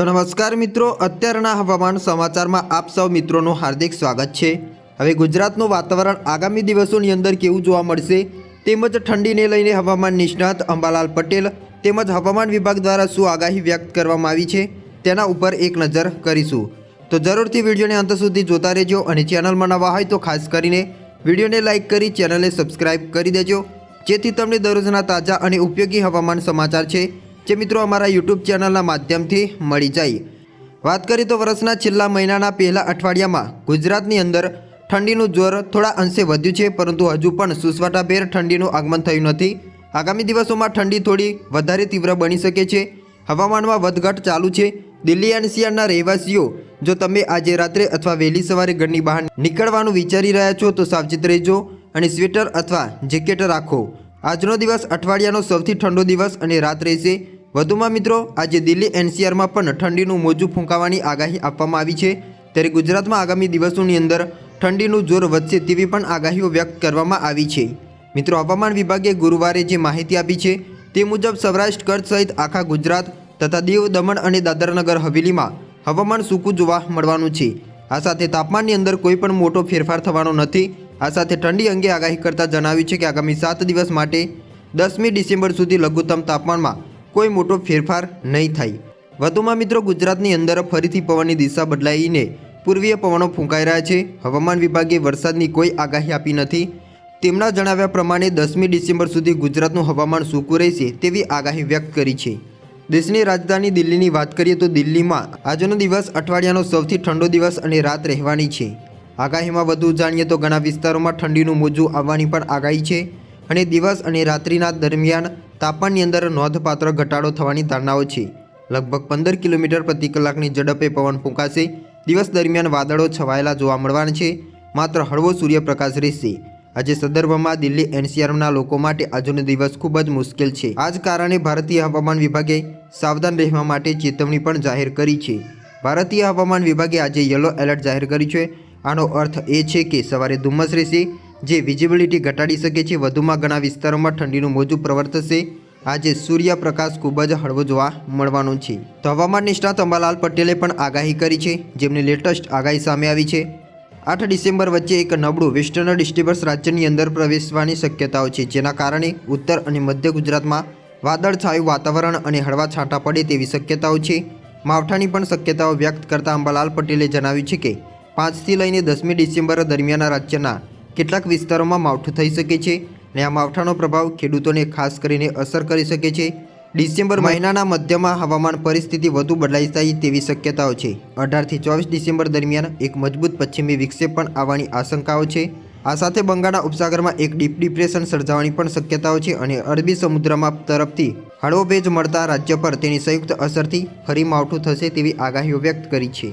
તો નમસ્કાર મિત્રો, અત્યારના હવામાન સમાચારમાં આપ સૌ મિત્રોનું હાર્દિક સ્વાગત છે. હવે ગુજરાતનું વાતાવરણ આગામી દિવસોની અંદર કેવું જોવા મળશે તેમજ ઠંડીને લઈને હવામાન નિષ્ણાત અંબાલાલ પટેલ તેમજ હવામાન વિભાગ દ્વારા શું આગાહી વ્યક્ત કરવામાં આવી છે તેના ઉપર એક નજર કરીશું. તો જરૂરથી વિડીયોને અંત સુધી જોતા રહેજો અને ચેનલમાં નવા હોય તો ખાસ કરીને વિડીયોને લાઇક કરી ચેનલને સબસ્ક્રાઇબ કરી દેજો, જેથી તમને દરરોજના તાજા અને ઉપયોગી હવામાન સમાચાર છે જે મિત્રો અમારા યુટ્યુબ ચેનલના માધ્યમથી મળી જાય. વાત કરીએ તો વર્ષના છેલ્લા મહિનાના પહેલા અઠવાડિયામાં ગુજરાતની અંદર ઠંડીનું જોર થોડા અંશે વધ્યું છે, પરંતુ હજુ પણ સુસવાટાભેર ઠંડીનું આગમન થયું નથી. આગામી દિવસોમાં ઠંડી થોડી વધારે તીવ્ર બની શકે છે. હવામાનમાં વધઘટ ચાલુ છે. દિલ્હી એનસીઆરના રહેવાસીઓ, જો તમે આજે રાત્રે અથવા વહેલી સવારે ઘરની બહાર નીકળવાનું વિચારી રહ્યા છો, તો સાવચેત રહેજો અને સ્વેટર અથવા જેકેટ રાખો. આજનો દિવસ અઠવાડિયાનો સૌથી ઠંડો દિવસ અને રાત રહેશે. વધુમાં મિત્રો, આજે દિલ્હી એનસીઆરમાં પણ ઠંડીનું મોજું ફૂંકાવાની આગાહી આપવામાં આવી છે. ત્યારે ગુજરાતમાં આગામી દિવસોની અંદર ઠંડીનું જોર વધશે તેવી પણ આગાહીઓ વ્યક્ત કરવામાં આવી છે. મિત્રો, હવામાન વિભાગે ગુરુવારે જે માહિતી આપી છે, તે મુજબ સૌરાષ્ટ્ર, કચ્છ સહિત આખા ગુજરાત તથા દીવ, દમણ અને દાદરનગર હવેલીમાં હવામાન સૂકું જોવા મળવાનું છે. આ સાથે તાપમાનની અંદર કોઈ પણ મોટો ફેરફાર થવાનો નથી. આ સાથે ઠંડી અંગે આગાહી કરતા જણાવ્યું છે કે આગામી સાત દિવસ માટે દસમી ડિસેમ્બર સુધી લઘુત્તમ તાપમાનમાં કોઈ મોટો ફેરફાર નહીં થાય. વધુમાં મિત્રો, ગુજરાતની અંદર ફરીથી પવનની દિશા બદલાઈને પૂર્વીય પવનો ફૂંકાઈ રહ્યા છે. હવામાન વિભાગે વરસાદની કોઈ આગાહી આપી નથી. તેમના જણાવ્યા પ્રમાણે દસમી ડિસેમ્બર સુધી ગુજરાતનું હવામાન સૂકું રહેશે તેવી આગાહી વ્યક્ત કરી છે. દેશની રાજધાની દિલ્હીની વાત કરીએ તો દિલ્હીમાં આજનો દિવસ અઠવાડિયાનો સૌથી ઠંડો દિવસ અને રાત રહેવાની છે. આગાહીમાં વધુ જાણીએ તો ઘણા વિસ્તારોમાં ઠંડીનું મોજું આવવાની પણ આગાહી છે અને દિવસ અને રાત્રિના દરમિયાન તાપમાનની અંદર નોંધપાત્ર ઘટાડો થવાની ધારણાઓ છે. લગભગ પંદર કિલોમીટર પ્રતિ કલાકની ઝડપે પવન ફૂંકાશે. દિવસ દરમિયાન વાદળો છવાયેલા જોવા મળવાના છે. માત્ર હળવો સૂર્યપ્રકાશ રહેશે. આજે સંદર્ભમાં દિલ્હી એનસીઆરના લોકો માટે આજનો દિવસ ખૂબ જ મુશ્કેલ છે. આ જ કારણે ભારતીય હવામાન વિભાગે સાવધાન રહેવા માટે ચેતવણી પણ જાહેર કરી છે. ભારતીય હવામાન વિભાગે આજે યલો એલર્ટ જાહેર કર્યું છે. આનો અર્થ એ છે કે સવારે ધુમ્મસ રહેશે. જે વિઝિબિલિટી ઘટાડી શકે છે વધુમાં ઘણા વિસ્તારોમાં ઠંડીનું મોજું પ્રવર્તશે. આજે સૂર્યપ્રકાશ ખૂબ જ હળવો જોવા મળવાનો છે. તો હવામાન નિષ્ણાત અંબાલાલ પટેલે પણ આગાહી કરી છે. જેમની લેટેસ્ટ આગાહી સામે આવી છે. આઠ ડિસેમ્બર વચ્ચે એક નબળું વેસ્ટર્ન ડિસ્ટર્બન્સ રાજ્યની અંદર પ્રવેશવાની શક્યતાઓ છે. જેના કારણે ઉત્તર અને મધ્ય ગુજરાતમાં વાદળછાયું વાતાવરણ અને હળવા છાંટા પડે તેવી શક્યતાઓ છે. માવઠાની પણ શક્યતાઓ વ્યક્ત કરતા અંબાલાલ પટેલે જણાવ્યું છે કે પાંચથી લઈને દસમી ડિસેમ્બર દરમિયાન રાજ્યના કેટલાક વિસ્તારોમાં માવઠું થઈ શકે છે અને આ માવઠાનો પ્રભાવ ખેડૂતોને ખાસ કરીને અસર કરી શકે છે. ડિસેમ્બર મહિનાના મધ્યમાં હવામાન પરિસ્થિતિ વધુ બદલાઈ જાય તેવી શક્યતાઓ છે. અઢારથી ચોવીસ ડિસેમ્બર દરમિયાન એક મજબૂત પશ્ચિમી વિક્ષેપ પણ આવવાની આશંકાઓ છે. આ સાથે બંગાળના ઉપસાગરમાં એક ડીપ ડિપ્રેશન સર્જાવાની પણ શક્યતાઓ છે અને અરબી સમુદ્રમાં તરફથી હળવો ભેજ મળતા રાજ્ય પર તેની સંયુક્ત અસરથી ફરી માવઠું થશે તેવી આગાહીઓ વ્યક્ત કરી છે.